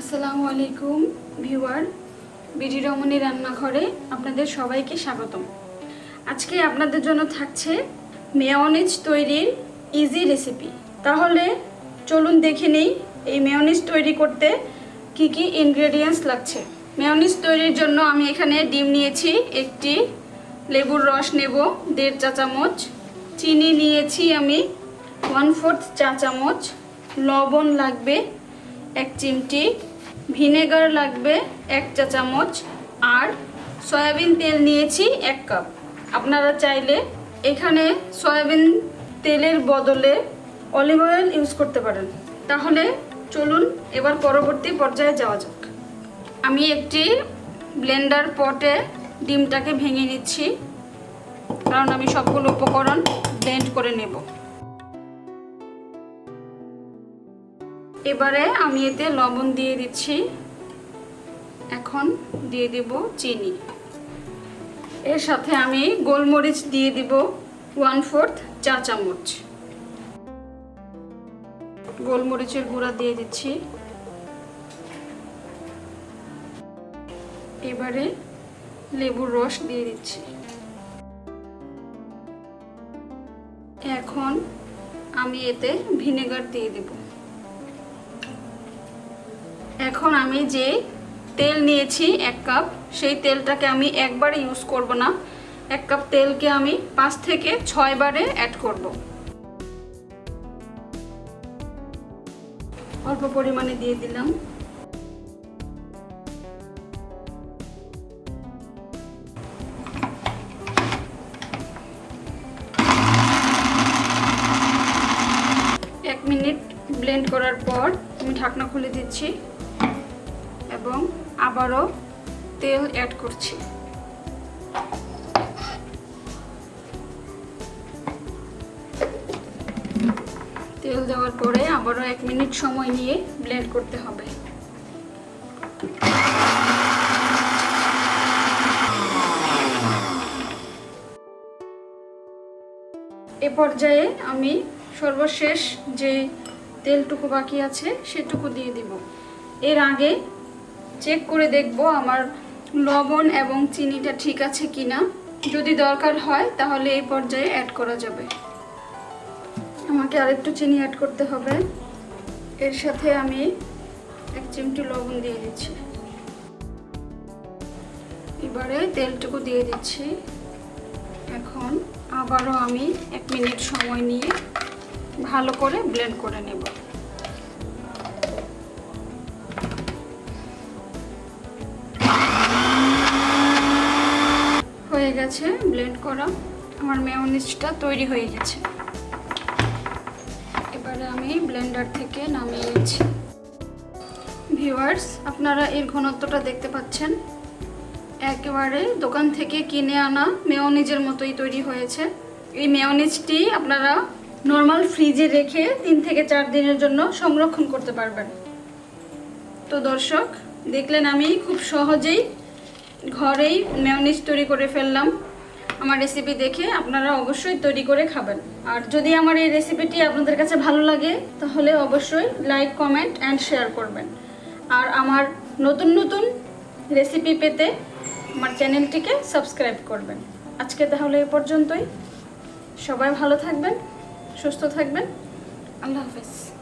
আসসালামু আলাইকুম viewer, BD রমণী রান্নাঘরে আপনাদের সবাইকে স্বাগতম। আজকে আপনাদের জন্য থাকছে মেয়নিজ তৈরির ইজি রেসিপি তাহলে চলুন দেখে নেই এই মেয়নিজ তৈরি করতে কি কি ইনগ্রেডিয়েন্টস লাগছে। মেয়নিজ তৈরির জন্য আমি এখানে ডিম নিয়েছি, একটি লেবুর রস নেব, দেড় চা চামচ। চিনি নিয়েছি আমি ওয়ান ফোর্থ চা চামচ। লবণ লাগবে, এক চিমটি। ভিনেগার লাগবে এক চা চামচ আর সয়াবিন তেল নিয়েছি এক কাপ। আপনারা চাইলে এখানে সয়াবিন তেলের বদলে অলিভ অয়েল ইউজ করতে পারেন। তাহলে চলুন এবার পরবর্তী পর্যায়ে যাওয়া যাক। আমি একটি ব্লেন্ডার পটে ডিমটাকে ভেঙে নিচ্ছি, কারণ আমি সবগুলো উপকরণ ব্লেন্ড করে নেব। এবারে আমি এতে লবণ দিয়ে দিচ্ছি। এখন দিয়ে দিব চিনি। এর সাথে আমি গোলমরিচ দিয়ে দিব ওয়ান ফোর্থ চা চামচ। গোলমরিচের গুঁড়া দিয়ে দিচ্ছি। এবারে লেবুর রস দিয়ে দিচ্ছি। এখন আমি এতে ভিনেগার দিয়ে দেবো। এখন আমি যে তেল নিয়েছি এক কাপ, সেই তেলটাকে আমি একবারে ইউজ করব না। এক কাপ তেলকে আমি পাঁচ থেকে ছয় বারে অ্যাড করব। অল্প পরিমাণে দিয়ে দিলাম। এক মিনিট ব্লেন্ড করার পর আমি ঢাকনা খুলে দিচ্ছি। এবং আবারও তেল অ্যাড করছি। তেল দেওয়ার পরে আবারও এক মিনিট সময় নিয়ে ব্লেন্ড করতে হবে। এ পর্যায়ে আমি সর্বশেষ যে তেলটুকু বাকি আছে সেটুকু দিয়ে দিব। এর আগে চেক করে দেখব আমার লবণ এবং চিনিটা ঠিক আছে কিনা। যদি দরকার হয়, তাহলে এই পর্যায়ে অ্যাড করা যাবে। আমাকে আরেকটু চিনি অ্যাড করতে হবে। এর সাথে আমি এক চিমটি লবণ দিয়ে দিচ্ছি। এবারে তেলটুকু দিয়ে দিচ্ছি। এখন আবারও আমি এক মিনিট সময় নিয়ে ভালো করে ব্লেন্ড করে নেব। হয়ে গেছে ব্লেন্ড করা। আমার মেয়নিজটা তৈরি হয়ে গেছে। এবারে আমি ব্লেন্ডার থেকে নামিয়ে নিচ্ছি। ভিউয়ার্স আপনারা এর ঘনত্বটা দেখতে পাচ্ছেন। একেবারে দোকান থেকে কিনে আনা মেয়নিজের মতোই তৈরি হয়েছে। এই মেয়নিজটি আপনারা নর্মাল ফ্রিজে রেখে তিন থেকে চার দিনের জন্য সংরক্ষণ করতে পারবেন। তো দর্শক, দেখলেন আমি খুব সহজেই ঘরেই মেয়নিজ তৈরি করে ফেললাম। আমার রেসিপি দেখে আপনারা অবশ্যই তৈরি করে খাবেন। আর যদি আমার এই রেসিপিটি আপনাদের কাছে ভালো লাগে, তাহলে অবশ্যই লাইক কমেন্ট অ্যান্ড শেয়ার করবেন। আর আমার নতুন নতুন রেসিপি পেতে আমার চ্যানেলটিকে সাবস্ক্রাইব করবেন। আজকে তাহলে এ পর্যন্তই। সবাই ভালো থাকবেন, সুস্থ থাকবেন। আল্লাহ হাফেজ।